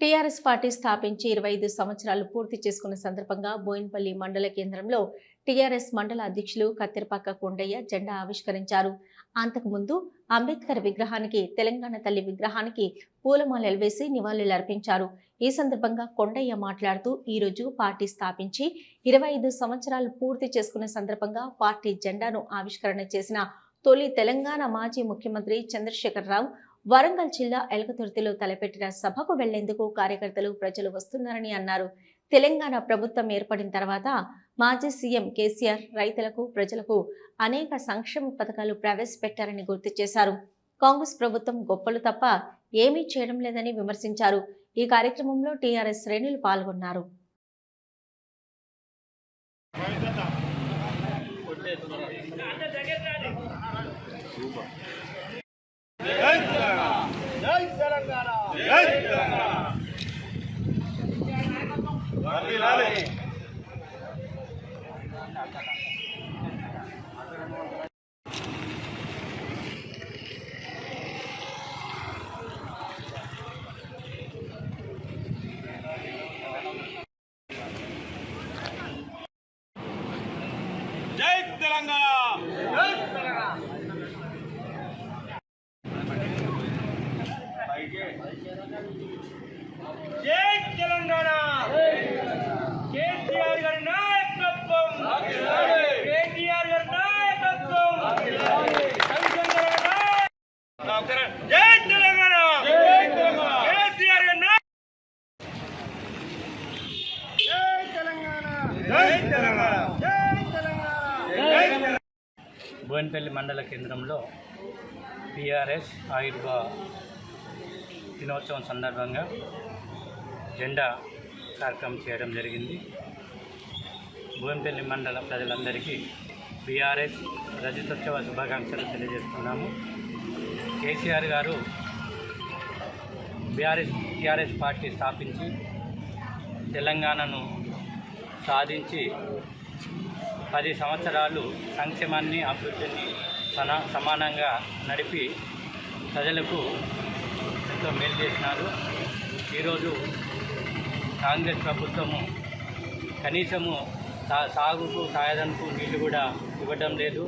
TRS party స్థాపించి ఇరవై ఐదు సంవత్సరాలు పూర్తి చేసుకున్న సందర్భంగా బోయిన్పల్లి మండల కేంద్రంలో టీఆర్ఎస్ మండల అధ్యక్షులు కత్తిరపాక కొండయ్య జెండా ఆవిష్కరించారు. అంతకుముందు అంబేద్కర్ విగ్రహానికి తెలంగాణ తల్లి విగ్రహానికి పూలమాలలు వేసి నివాళులు అర్పించారు. ఈ సందర్భంగా కొండయ్య మాట్లాడుతూ ఈ రోజు పార్టీ స్థాపించి ఇరవై ఐదు సంవత్సరాలు పూర్తి చేసుకున్న సందర్భంగా పార్టీ జెండాను ఆవిష్కరణ చేసిన తొలి తెలంగాణ మాజీ ముఖ్యమంత్రి చంద్రశేఖర్ రావు వరంగల్ జిల్లా ఎలకతుర్తిలో తలపెట్టిన సభకు వెళ్ళేందుకు కార్యకర్తలు ప్రజలు వస్తున్నారని అన్నారు. తెలంగాణ ప్రభుత్వం ఏర్పడిన తర్వాత మాజీ సీఎం కేసీఆర్ రైతులకు ప్రజలకు అనేక సంక్షేమ పథకాలు ప్రవేశపెట్టారని గుర్తు చేశారు. కాంగ్రెస్ ప్రభుత్వం గొప్పలు తప్ప ఏమీ చేయడం లేదని విమర్శించారు. ఈ కార్యక్రమంలో టీఆర్ఎస్ శ్రేణులు పాల్గొన్నారు జై తెలంగాణ జై తెలంగాణ జై తెలంగాణ జై తెలంగాణ జై తెలంగాణ! కేసీఆర్ గారి నాయకత్వం! కేటీఆర్ గారి నాయకత్వం! రవిశంకర్ గారి నాయకత్వం. జై తెలంగాణ! కేసీఆర్ గారి నాయ- జై తెలంగాణ! జై తెలంగాణ! జై తెలంగాణ! జై తెలంగాణ! బోయినపల్లి మండల కేంద్రంలో టీఆర్ఎస్ ఆయుర్వ దినోత్సవం సందర్భంగా జెండా కార్యక్రమం చేయడం జరిగింది. భూమిపల్లి మండల ప్రజలందరికీ బీఆర్ఎస్ రజతోత్సవ శుభాకాంక్షలు తెలియజేస్తున్నాము. కేసీఆర్ గారు బీఆర్ఎస్ టీఆర్ఎస్ పార్టీ స్థాపించి తెలంగాణను సాధించి పది సంవత్సరాలు సంక్షేమాన్ని అభివృద్ధిని సమానంగా నడిపి ప్రజలకు ఎంతో మేలు చేసినారు. ఈరోజు కాంగ్రెస్ ప్రభుత్వము కనీసము సాగుకు సాయదనకు నీళ్ళు కూడా ఇవ్వడం లేదు.